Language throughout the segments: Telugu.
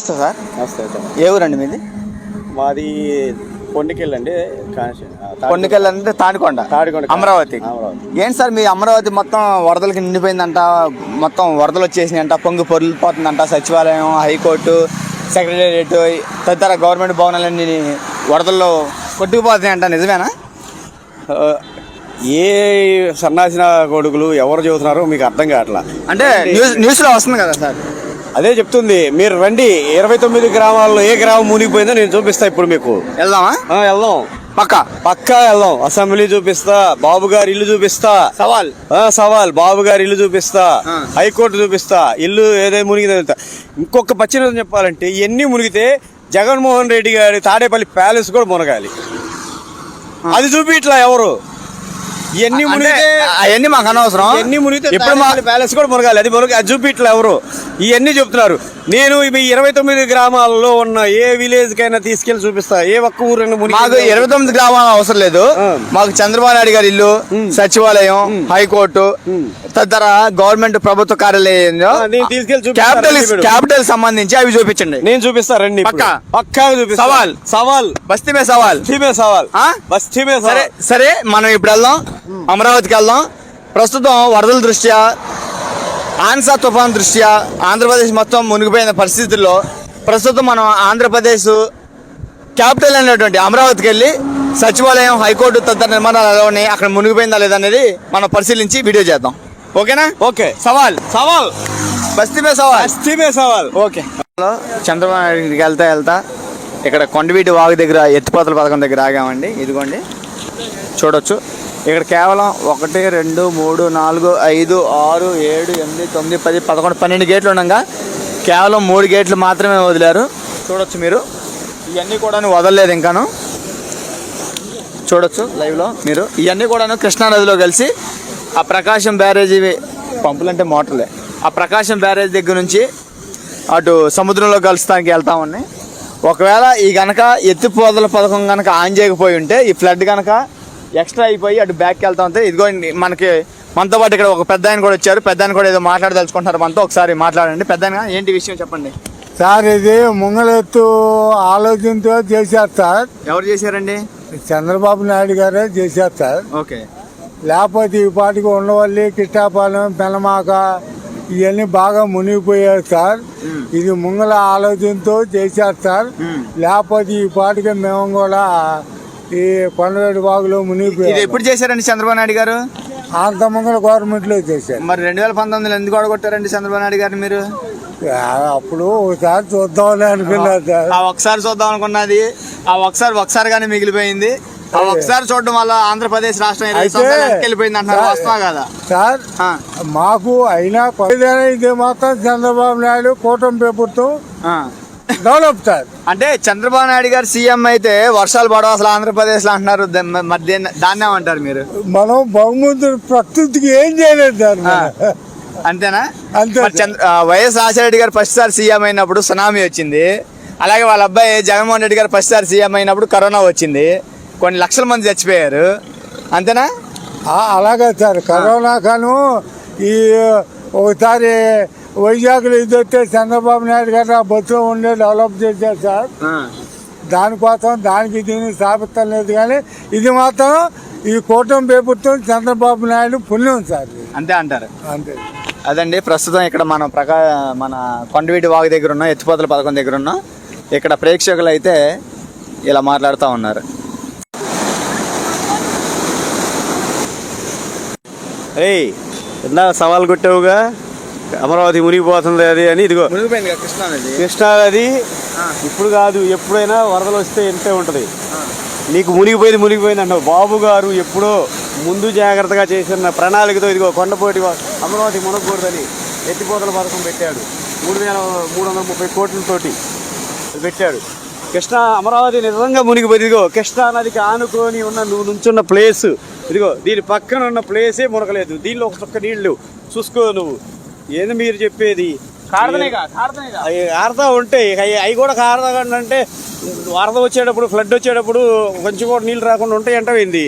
నమస్తే సార్. నమస్తే సార్. ఏ ఊరండి మీది? మాది కొండకెళ్ళండి కొండకెళ్ళ అంటే తాడికొండ. తాడికొండ. అమరావతి. అమరావతి. ఏంటి సార్ మీ అమరావతి మొత్తం వరదలకి నిండిపోయిందంట మొత్తం వరదలు వచ్చేసినాయంట పొంగి పొరిలిపోతుందంట సచివాలయం హైకోర్టు సెక్రటేరియట్ తదితర గవర్నమెంట్ భవనాలన్నీ వరదల్లో కొట్టుకుపోతున్నాయంట నిజమేనా? ఏ సన్నాసిన కొడుకులు ఎవరు చెబుతున్నారో మీకు అర్థం కావట్లా. అంటే న్యూస్ న్యూస్లో వస్తుంది కదా సార్. అదే చెప్తుంది. మీరు రండి. ఇరవై తొమ్మిది గ్రామాల్లో ఏ గ్రామం మునిగిపోయిందో నేను చూపిస్తా ఇప్పుడు మీకు. వెళ్దామా? వెళ్దాం. పక్క? పక్కా వెళ్దాం. అసెంబ్లీ చూపిస్తా. బాబు గారి ఇల్లు చూపిస్తా. సవాల్. సవాల్. బాబు గారి ఇల్లు చూపిస్తా. హైకోర్టు చూపిస్తా. ఇల్లు ఏదైతే మునిగిందో చెప్తా. ఇంకొక పచ్చిన చెప్పాలంటే ఎన్ని మునిగితే జగన్మోహన్ రెడ్డి గారి తాడేపల్లి ప్యాలెస్ కూడా మునగాలి. అది చూపి ఇట్లా ఎవరు? ఎన్ని మునిగితే అవన్నీ మాకు అనవసరం. ఎన్ని మునిగితే ఇప్పుడు మా ప్యాలెస్ కూడా మునగాలి. అది మునగ అది చూపి ఇట్లా ఎవరు. ఇవన్నీ చెప్తున్నారు. నేను ఈ ఇరవై తొమ్మిది గ్రామాల్లో ఉన్న ఏ విలేజ్ కైనా తీసుకెళ్ళి చూపిస్తా. ఏ ఒక్క ఊరైనా మాకు ఇరవై తొమ్మిది గ్రామాలు అవసరం లేదు. మాకు చంద్రబాబు నాయుడు గారి ఇల్లు సచివాలయం హైకోర్టు. తదితర గవర్నమెంట్ ప్రభుత్వ కార్యాలయంలో క్యాపిటల్. క్యాపిటల్ సంబంధించి అవి చూపించండి. నేను చూపిస్తా రండి ఇప్పుడు. పక్కా? చూపిస్తా. సవాల్. సవాల్. బస్తీ మే సవాల్. బస్తీ మే సవాల్. ఆ? బస్తీ మే సరే సరే మనం ఇప్పుడు వెళ్దాం. అమరావతికి వెళ్దాం. ప్రస్తుతం వరదల దృష్ట్యా ఆన్సా తుఫాన్ దృష్ట్యా ఆంధ్రప్రదేశ్ మొత్తం మునిగిపోయిన పరిస్థితుల్లో ప్రస్తుతం మనం ఆంధ్రప్రదేశ్ క్యాపిటల్ అనేటువంటి అమరావతికి వెళ్ళి సచివాలయం హైకోర్టు తదితర నిర్మాణాలు ఎలా ఉన్నాయి అక్కడ మునిగిపోయిందా లేదా అనేది మనం పరిశీలించి వీడియో చేద్దాం. ఓకేనా? ఓకే. సవాల్. సవాల్. బస్తీ మే సవాల్. బస్తీ మే సవాల్. ఓకే. చంద్రబాబు నాయుడికి వెళ్తా వెళ్తా ఇక్కడ కొండవీటి వాగు దగ్గర ఎత్తిపోతల పథకం దగ్గర ఆగామండి. ఇదిగోండి. చూడొచ్చు. ఇక్కడ కేవలం ఒకటి రెండు మూడు నాలుగు ఐదు ఆరు ఏడు ఎనిమిది తొమ్మిది పది పదకొండు పన్నెండు గేట్లు ఉండగా కేవలం మూడు గేట్లు మాత్రమే వదిలారు. చూడొచ్చు మీరు. ఇవన్నీ కూడా వదలలేదు ఇంకాను. చూడొచ్చు లైవ్లో మీరు. ఇవన్నీ కూడాను కృష్ణానదిలో కలిసి ఆ ప్రకాశం బ్యారేజీ పంపులు అంటే మోటార్లే. ఆ ప్రకాశం బ్యారేజ్ దగ్గర నుంచి అటు సముద్రంలో కలుస్తానికి వెళ్తామని ఒకవేళ ఈ గనక ఎత్తిపోతల పథకం కనుక ఆన్ చేయకపోయి ఉంటే ఈ ఫ్లడ్ కనుక ఎక్స్ట్రా అయిపోయి అటు బ్యాక్కి వెళ్తా ఉంటే ఇదిగో మనకి మనతో పాటు ఇక్కడ ఒక పెద్ద ఆయన కూడా వచ్చారు. పెద్ద ఆయన కూడా ఏదో మాట్లాడదలుచుకుంటున్నారు. మనతో ఒకసారి మాట్లాడండి. పెద్ద ఆయన ఏంటి విషయం చెప్పండి. సార్ ఇది ముంగలెత్తు ఆలోచనతో చేశారు సార్. ఎవరు చేశారండి? చంద్రబాబు నాయుడు గారే చేశారు సార్. ఓకే. లేకపోతే ఈ పాటికి ఉండవల్లి కిట్టాపాలెం పెనమాక ఇవన్నీ బాగా మునిగిపోయారు సార్. ఇది ముంగల ఆలోచనతో చేశారు సార్. లేకపోతే ఈ పాటికి మేము కూడా ఈ కొండవేటి బాగులో ఇది మునిగిపోయాం ఎప్పుడు చేశారండి చంద్రబాబు నాయుడు గారు? అంత ముంగల గవర్నమెంట్లో చేశారు. మరి రెండు వేల పంతొమ్మిదిలో ఎందుకు ఓడగొట్టారండి చంద్రబాబు నాయుడు గారిని మీరు? అప్పుడు ఒకసారి చూద్దామని అనుకున్నారు ఆ ఒకసారి చూద్దాం అనుకున్నది. ఆ ఒకసారి ఒకసారిగానే మిగిలిపోయింది. ఆ ఒకసారి చూడడం వల్ల ఆంధ్రప్రదేశ్ రాష్ట్రం వెళ్ళిపోయింది అంటున్నారు వస్తున్నా కదా? సార్ మాకు అయినా ఇది మాత్రం చంద్రబాబు నాయుడు కూటమి ప్రభుత్వం. Develop sir. అంటే చంద్రబాబు నాయుడు గారు సీఎం అయితే వర్షాలు పడవు అసలు ఆంధ్రప్రదేశ్లో అంటున్నారు మరి దేన్ని- ఏమంటారు మీరు? మనం బహుమతులు ప్రకృతికి ఏం చేయలేదు సార్. అంతేనా? అంతే వైఎస్ రాజశేఖర గారు ఫస్ట్ సారి సీఎం అయినప్పుడు సునామీ వచ్చింది. అలాగే వాళ్ళ అబ్బాయి జగన్మోహన్ రెడ్డి గారు ఫస్ట్ సారి సీఎం అయినప్పుడు కరోనా వచ్చింది. కొన్ని లక్షల మంది చచ్చిపోయారు. అంతేనా? అలాగే సార్. కరోనా కాను ఈ ఒకసారి వైజాగ్లో ఇది వస్తే చంద్రబాబు నాయుడు గారు ఆ బస్సులో ఉండే డెవలప్ చేశారు సార్. ఆ. దానికోసం దానికి దీనికి స్థాపితం లేదు కానీ ఇది మాత్రం ఈ కూటమి ప్రభుత్వం చంద్రబాబు నాయుడు పుణ్యం సార్. అంతే అంటారు. అంతే. అదండి ప్రస్తుతం ఇక్కడ మనం ప్రకా మన కొండవీటి వాగు దగ్గర ఉన్నాం ఎత్తిపోతల పథకం దగ్గర ఉన్నాం. ఇక్కడ ప్రేక్షకులు అయితే ఇలా మాట్లాడుతూ ఉన్నారు. రేయ్ ఇందా సవాల్ కొట్టావుగా? అమరావతి మునిగిపోతుంది అది అని ఇదిగో. మునిగిపోయింది కృష్ణా నది? కృష్ణా నది ఇప్పుడు కాదు ఎప్పుడైనా వరదలు వస్తే ఇంతే ఉంటది? నీకు మునిగిపోయింది మునిగిపోయింది అంటావు బాబు గారు ఎప్పుడో ముందు జాగ్రత్తగా చేసిన ప్రణాళికతో ఇదిగో కొండపోటి అమరావతి మునగకూడదని ఎత్తిపోతల పథకం పెట్టాడు. మూడు వేల మూడు వందల ముప్పై కోట్లతోటి పెట్టాడు. కృష్ణా అమరావతి నిజంగా మునిగిపోయింది. ఇదిగో కృష్ణా నదికి ఆనుకొని ఉన్న నువ్వు నుంచున్న ప్లేస్ ఇదిగో దీని పక్కన ఉన్న ప్లేసే మునగలేదు. దీనిలో ఒక చొక్క నీళ్ళు. చూసుకో నువ్వు. ఏంది మీరు చెప్పేది? అవి ఆరుతా ఉంటాయి అవి అవి కూడా కారదాకండి అంటే వరద వచ్చేటప్పుడు ఫ్లడ్ వచ్చేటప్పుడు కొంచెం కూడా నీళ్ళు రాకుండా ఉంటాయి అంటావేంది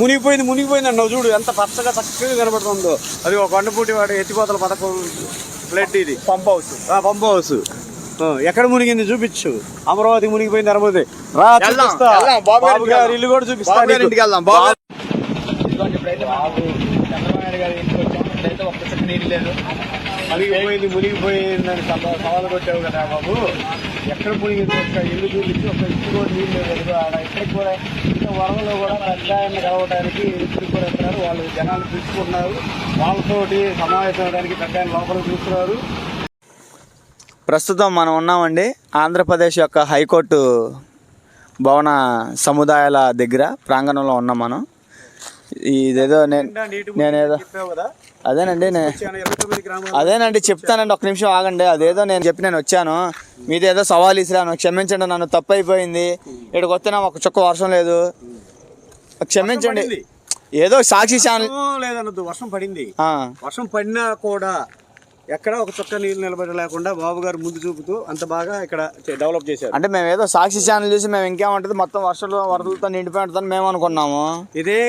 మునిగిపోయింది మునిగిపోయింది అన్నావు చూడు ఎంత పచ్చగా చక్కగా కనబడుతుందో. అది ఒక కొండపూటి వాడు ఎత్తిపోతల పథకం ఫ్లడ్ ఇది. పంప్ హౌస్ ఆ పంప్ హౌస్ ఎక్కడ మునిగింది చూపించు. అమరావతి మునిగిపోయింది అమరావతి రా చూపిస్తా. బాబు గారి ఇల్లు కూడా ఇంటికి ఇంటికి ఇప్పుడైతే ఒక్క చుక్క నీళ్ళు లేదు. మునిగిపోయింది మునిగిపోయింది అని సవా- సవాలు కొట్టావు కదా బాబు. ఎక్కడ మునిగింది ఒక ఇల్లు చూపించి ఒక ఇల్లు కూడా నీళ్ళు లేదు ఆడ ఇక్కడికి కూడా ఇంకా వరంలో కూడా పెద్ద ఆయన కలవడానికి ఇక్కడికి కూడా వెళ్తున్నారు. వాళ్ళు జనాలు పిలుచుకుంటున్నారు. వాళ్ళతోటి సమావేశం అవడానికి పెద్ద ఆయన లోపలికి చూస్తున్నారు. ప్రస్తుతం మనం ఉన్నామండి ఆంధ్రప్రదేశ్ యొక్క హైకోర్టు భవన సముదాయాల దగ్గర ప్రాంగణంలో ఉన్నాం మనం. ఇదేదో నేను నేనేదో అదేనండి అదేనండి చెప్తానండి ఒక్క నిమిషం ఆగండి. అదేదో నేను చెప్పి నేను వచ్చాను. మీది ఏదో సవాల్ ఇసిరాను క్షమించండి నన్ను తప్పు అయిపోయింది ఇక్కడికి వస్తే ఒక చుక్క వర్షం లేదు. క్షమించండి. ఏదో సాక్షి ఛానల్ వర్షం లేదన్నది వర్షం పడింది. వర్షం పడినా కూడా ఎక్కడ ఒక చుక్క నీళ్ళు నిలబడి లేకుండా బాబు గారు ముందు చూపుతూ అంత బాగా ఇక్కడ డెవలప్ చేశారు. అంటే మేము ఏదో సాక్షి ఛానల్ చూసి మేము ఇంకేముంటుంది మొత్తం వర్షాలు వరదలతో నిండిపోయి ఉంటుందని మేము అనుకున్నాము. ఇదే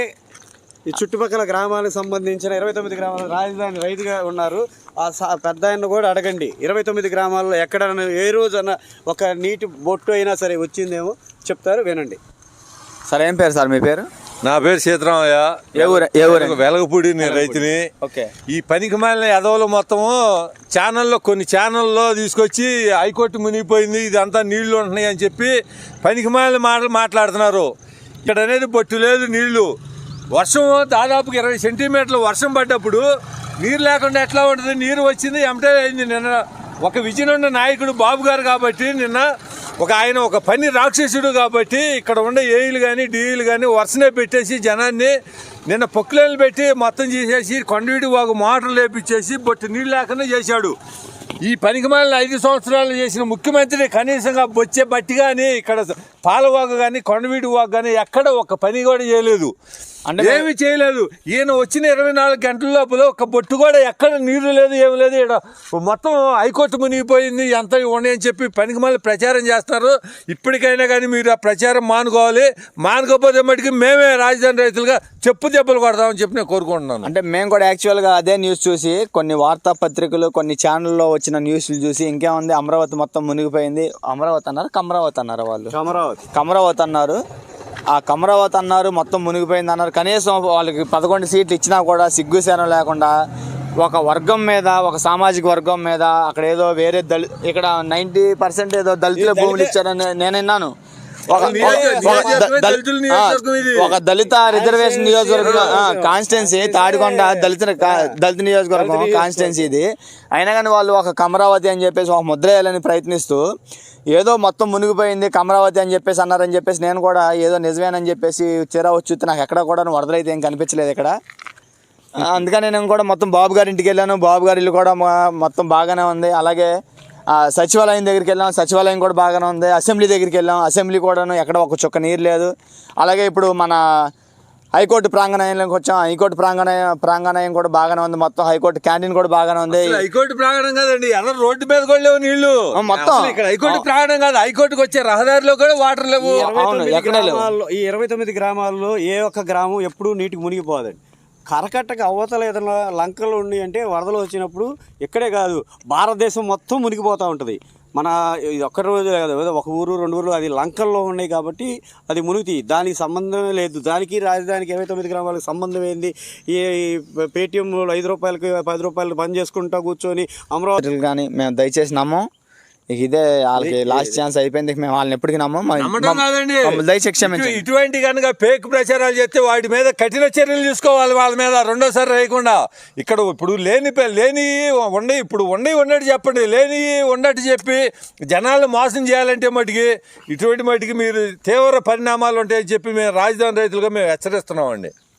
ఈ చుట్టుపక్కల గ్రామాలకు సంబంధించిన ఇరవై తొమ్మిది గ్రామాల రాజధాని రైతుగా ఉన్నారు. ఆ స- పెద్ద ఆయన కూడా అడగండి. ఇరవై తొమ్మిది గ్రామాల్లో ఎక్కడ ఏ రోజున ఒక నీటి బొట్టు అయినా సరే వచ్చిందేమో చెప్తారు వినండి. సరే ఏం పేరు సార్ మీ పేరు? నా పేరు సీతారామయ్య. ఏ ఊరు ఏ ఊరు? వెలగపూడి నేను రైతుని. ఓకే. ఈ పనికి మాలిన ఎదవలు మొత్తము ఛానల్లో కొన్ని ఛానల్లో తీసుకొచ్చి హైకోర్టు మునిగిపోయింది ఇదంతా నీళ్ళు ఉంటున్నాయి అని చెప్పి పనికి మాలిన మాటలు మాట్లాడుతున్నారు. ఇక్కడ అనేది బొట్టు లేదు నీళ్ళు. వర్షం దాదాపుగా ఇరవై సెంటీమీటర్లు వర్షం పడ్డప్పుడు నీరు లేకుండా ఎట్లా ఉంటుంది? నీరు వచ్చింది ఎంటే అయింది? నిన్న ఒక విజయనున్న నాయకుడు బాబు గారు కాబట్టి నిన్న ఒక ఆయన ఒక పని రాక్షసుడు కాబట్టి ఇక్కడ ఉండే ఏఈలు కానీ డీఈలు కానీ వరుసనే పెట్టేసి జనాన్ని నిన్న పొక్కులను పెట్టి మొత్తం చేసేసి కొండవీడి వాగు మోటార్లు లేపించేసి బొట్టు నీళ్ళు లేకుండా చేశాడు. ఈ పనికి మాలిన ఐదు సంవత్సరాలు చేసిన ముఖ్యమంత్రి కనీసంగా బొచ్చే బట్టి కానీ ఇక్కడ పాలవాగు కానీ కొండవీడి వాగు కానీ ఎక్కడ ఒక పని కూడా చేయలేదు. అంటే ఏమి చేయలేదు. ఈయన వచ్చిన ఇరవై నాలుగు గంటల లోపల ఒక బొట్టు కూడా ఎక్కడ నీరు లేదు ఏమి లేదు. ఈడ మొత్తం హైకోర్టు మునిగిపోయింది ఎంత ఉన్నాయి అని చెప్పి పనికి మళ్ళీ ప్రచారం చేస్తారు. ఇప్పటికైనా కానీ మీరు ఆ ప్రచారం మానుకోవాలి. మానుకోకపోతే మటుకు మేమే రాజధాని రైతులుగా చెప్పు దెబ్బలు కొడదామని చెప్పి నేను కోరుకుంటున్నాను. అంటే మేము కూడా యాక్చువల్గా అదే న్యూస్ చూసి కొన్ని వార్తాపత్రికలు కొన్ని ఛానల్లో వచ్చిన న్యూస్లు చూసి ఇంకేముంది? అమరావతి మొత్తం మునిగిపోయింది. అమరావతి అన్నారు? కమరావతి అన్నారు వాళ్ళు? అమరావతి కమరావతి అన్నారు. ఆ కమరావతి అన్నారు మొత్తం మునిగిపోయింది అన్నారు. కనీసం వాళ్ళకి పదకొండు సీట్లు ఇచ్చినా కూడా సిగ్గుసేనం లేకుండా ఒక వర్గం మీద ఒక సామాజిక వర్గం మీద అక్కడ ఏదో వేరే దళి ఇక్కడ నైంటీ పర్సెంట్ ఏదో దళితుల భూములు ఇచ్చారని నేను విన్నాను. ఒక దళిత రిజర్వేషన్ నియోజకవర్గం కాన్స్టిట్యున్సీ తాడికొండ దళిత దళిత నియోజకవర్గం కాన్స్టిట్యున్సీ ఇది అయినా కానీ వాళ్ళు ఒక కమరావతి అని చెప్పేసి ఒక ముద్ర వేయాలని ప్రయత్నిస్తూ ఏదో మొత్తం మునిగిపోయింది కమరావతి అని చెప్పేసి అన్నారని చెప్పేసి నేను కూడా ఏదో నిజమేనని చెప్పేసి చీర వచ్చి నాకు ఎక్కడ కూడా వరదలైతే ఏం కనిపించలేదు ఇక్కడ. అందుకని నేను కూడా మొత్తం బాబు గారి ఇంటికి వెళ్ళాను. బాబు గారి ఇల్లు కూడా మొత్తం బాగానే ఉంది. అలాగే సచివాలయం దగ్గరికి వెళ్ళాం. సచివాలయం కూడా బాగానే ఉంది. అసెంబ్లీ దగ్గరికి వెళ్ళాం. అసెంబ్లీ కూడాను ఎక్కడ ఒక చుక్క నీరు లేదు. అలాగే ఇప్పుడు మన హైకోర్టు ప్రాంగణంలోకి వచ్చాం. హైకోర్టు ప్రాంగణం ప్రాంగణం కూడా బాగానే ఉంది. మొత్తం హైకోర్టు క్యాంటీన్ కూడా బాగానే ఉంది. హైకోర్టు ప్రాంగణం కాదండి. ఎర్ర రోడ్డు మీద కూడా లేవు నీళ్ళు. మొత్తం. ఇక్కడ హైకోర్టు ప్రాంగణం కాదు. హైకోర్టుకి వచ్చే రహదారిలో కూడా వాటర్ లేవు. ఈ ఇరవై తొమ్మిది గ్రామాల్లో ఏ ఒక్క గ్రామం ఎప్పుడూ నీటికి మునిగిపోదండి. కరకట్టకు అవతల ఏదైనా లంకలు ఉన్నాయి అంటే వరదలు వచ్చినప్పుడు ఇక్కడే కాదు భారతదేశం మొత్తం మునిగిపోతూ ఉంటుంది. మన ఇది ఒక్క రోజు కాదు ఒక ఊరు రెండు ఊర్లు అది లంకల్లో ఉన్నాయి కాబట్టి అది మునుగుతాయి దానికి సంబంధమే లేదు. దానికి రాజధానికి ఇరవై తొమ్మిది గ్రామాలకు సంబంధం ఏంది? ఈ పేటీఎంలో ఐదు రూపాయలకి పది రూపాయలు బంద్ చేసుకుంటా కూర్చొని అమరావతి కానీ మేము దయచేసి నమ్మం. ఇక ఇదే వాళ్ళకి లాస్ట్ ఛాన్స్ అయిపోయింది. ఇక మేము వాళ్ళని ఎప్పటికీ నమ్మం. దయచేసి క్షమించండి ఇటువంటి కనుక ఫేక్ ప్రచారాలు చేస్తే వాటి మీద కఠిన చర్యలు తీసుకోవాలి వాళ్ళ మీద. రెండోసారి వేయకుండా ఇక్కడ ఇప్పుడు లేని లేని ఉండే ఇప్పుడు ఉండి ఉన్నట్టు చెప్పండి. లేని ఉన్నట్టు చెప్పి జనాలు మోసం చేయాలంటే మటుకి ఇటువంటి మటుకి మీరు తీవ్ర పరిణామాలు ఉంటాయని చెప్పి మేము రాజధాని రైతులుగా మేము హెచ్చరిస్తున్నామండి.